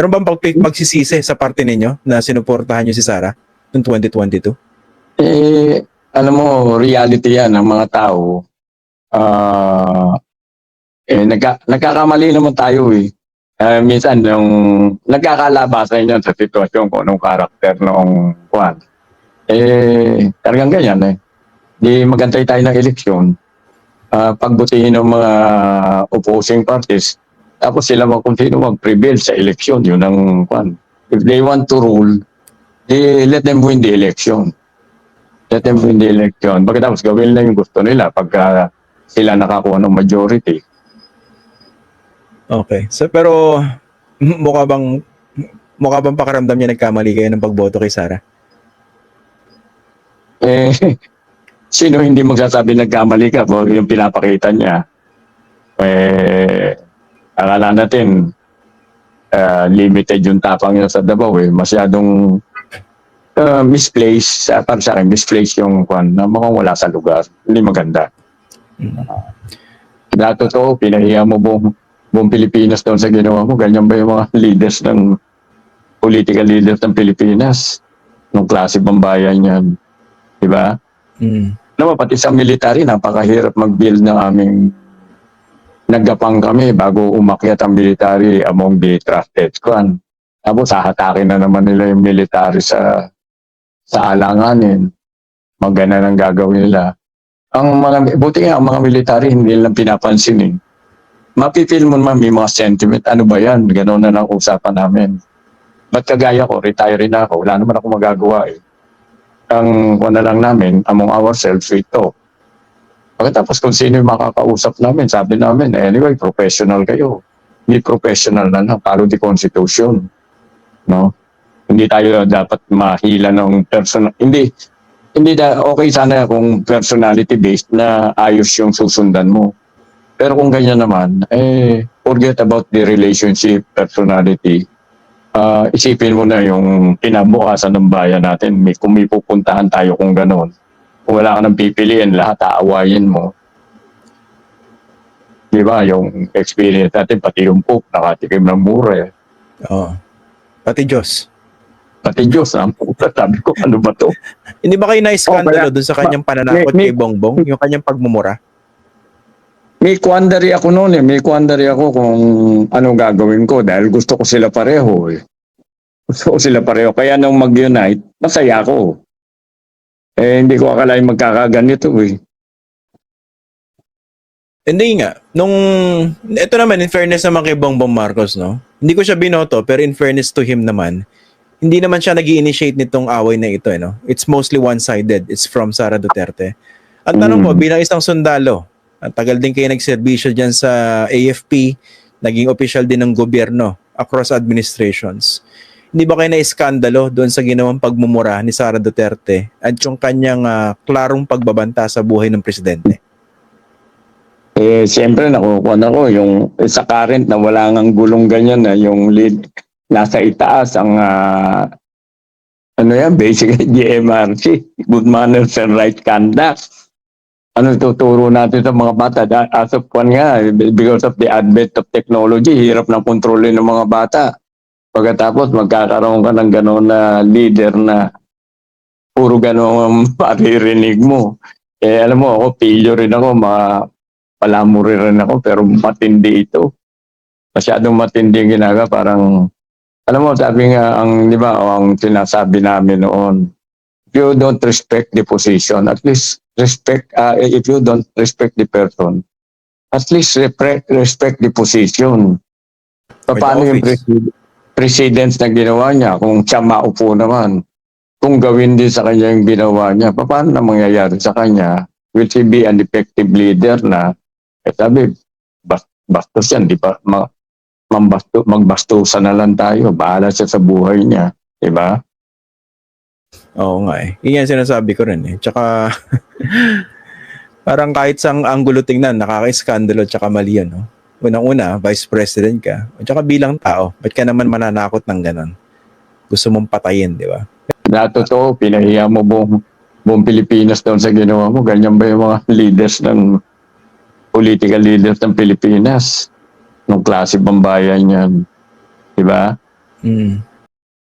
Meron bang pag pagsisisi sa parte ninyo na sinuportahan nyo si Sara noong 2022? Eh, alam mo, reality yan ng mga tao. Ah, eh, nagka, nagkakamali naman tayo eh. Eh, minsan, yung nagkakalabasan yan sa sitwasyon ko, nung karakter noong kwan. Eh, talagang ganyan eh. Di magantay tayo ng eleksyon. Ah, pagbutihin ng mga opposing parties, tapos sila mag kung sino mag-prevail sa eleksyon, yun ang kwan. If they want to rule, eh, let them win the election. Let them win the election. Pagkatapos gawin lang yung gusto nila pagka sila nakakuha ng majority. Okay. So, pero mukha bang mukha bang pakiramdam niya nagkamali kayo ng pagboto kay Sara? Eh, sino hindi magsasabi nagkamali ka kung yung pinapakita niya? Eh, akala natin ah, limited yung tapang niya sa Davao eh. Masyadong uh, misplaced, uh, para sa akin, misplaced yung kwan na mukhang wala sa lugar. Hindi maganda. Dahil totoo, pinahiya mo buong, buong Pilipinas doon sa ginawa mo. Ganyan ba yung mga leaders ng political leaders ng Pilipinas? Nung klase bang bayan yan? Di ba? Mm. Mo, pati sa military, napakahirap mag-build ng aming naggapang kami bago umakyat ang military among the trusted squad. Tapos hahatakin na naman nila yung military sa sa alanganin. Magana ng gagawin nila. Ang mga, buti nga, ang mga military hindi lang pinapansin eh. Mapipil mo naman may mga sentiment. Ano ba yan? Ganon na lang usapan namin. Ba't kagaya ko, retire na ako, wala naman ako magagawa eh. Ang ano lang namin, among ourselves, we talk. Pagkatapos kung sino yung makakausap namin, sabi namin, eh, anyway, professional kayo. Hindi professional na lang, follow the constitution. No? Hindi tayo dapat mahila ng personal, hindi, hindi da, okay sana kung personality based na ayos yung susundan mo. Pero kung ganyan naman, eh, forget about the relationship, personality. Ah, isipin mo na yung kinabukasan ng bayan natin. May, kung may pupuntahan tayo kung ganon. Kung wala ka nang pipiliin, lahat aawayin mo. Di ba? Yung experience natin, pati yung Pope, nakatikim ng mura eh. Oo. Pati Diyos. Pati Diyos, ang puta, sabi ko, ano ba to? Hindi ba kayo na-skandalo kaya- dun sa kanyang pananakot may- kay Bongbong? Yung kanyang pagmumura? May quandary ako noon eh. May quandary ako kung anong gagawin ko dahil gusto ko sila pareho eh. Gusto ko sila pareho. Kaya nung mag-unite, masaya ako. Eh, hindi ko akalain magkakaganito eh. Hindi nga. Nung, ito naman, in fairness naman kay Bongbong Marcos, no? Hindi ko siya binoto, pero in fairness to him naman, hindi naman siya nag initiate nitong away na ito, eh, no? It's mostly one-sided. It's from Sara Duterte. At tanong ko, Mm. bilang isang sundalo, at tagal din kayo nagserbisyo dyan sa AFP, naging official din ng gobyerno across administrations. Hindi ba kayo na-iskandalo doon sa ginawang pagmumura ni Sara Duterte at yung kanyang ah, klarong pagbabanta sa buhay ng presidente? Eh, siyempre, nakukuha na ko yung sa current na wala ngang gulong ganyan na yung lead nasa itaas ang ah, ano yan, basically GMRC, good manners and right conduct. Ano tuturo natin sa mga bata? As of one nga, because of the advent of technology, hirap na kontrolin ng mga bata. Pagkatapos magkakaroon ka ng gano'n na leader na puro gano'n ang maririnig mo. Eh, alam mo, ako, pilyo rin ako, mga palamuri rin ako, pero matindi ito. Masyadong matindi ang ginagawa, parang, alam mo, sabi nga, ang, di ba, ang sinasabi namin noon, if you don't respect the position, at least respect, uh, if you don't respect the person, at least respect, respect the position. The Paano yung office. president, presidents na ginawa niya, kung siya maupo naman, kung gawin din sa kanya yung ginawa niya, paano na mangyayari sa kanya? Will he be an effective leader na, eh sabi, bas, bastos yan, di ba? Ma, mambasto, magbastusan na lang tayo, bahala siya sa buhay niya, di ba? Oo nga eh. Yung sinasabi ko rin eh. Tsaka, parang kahit sang anggulo tingnan, nakaka-skandalo tsaka mali yun. No? Unang-una, vice president ka. At tsaka bilang tao, ba't ka naman mananakot ng ganon? Gusto mong patayin, di ba? Na totoo, pinahiya mo buong, buong Pilipinas doon sa ginawa mo. Ganyan ba yung mga leaders ng political leaders ng Pilipinas? Nung klase bang bayan yan? Di ba? Mm.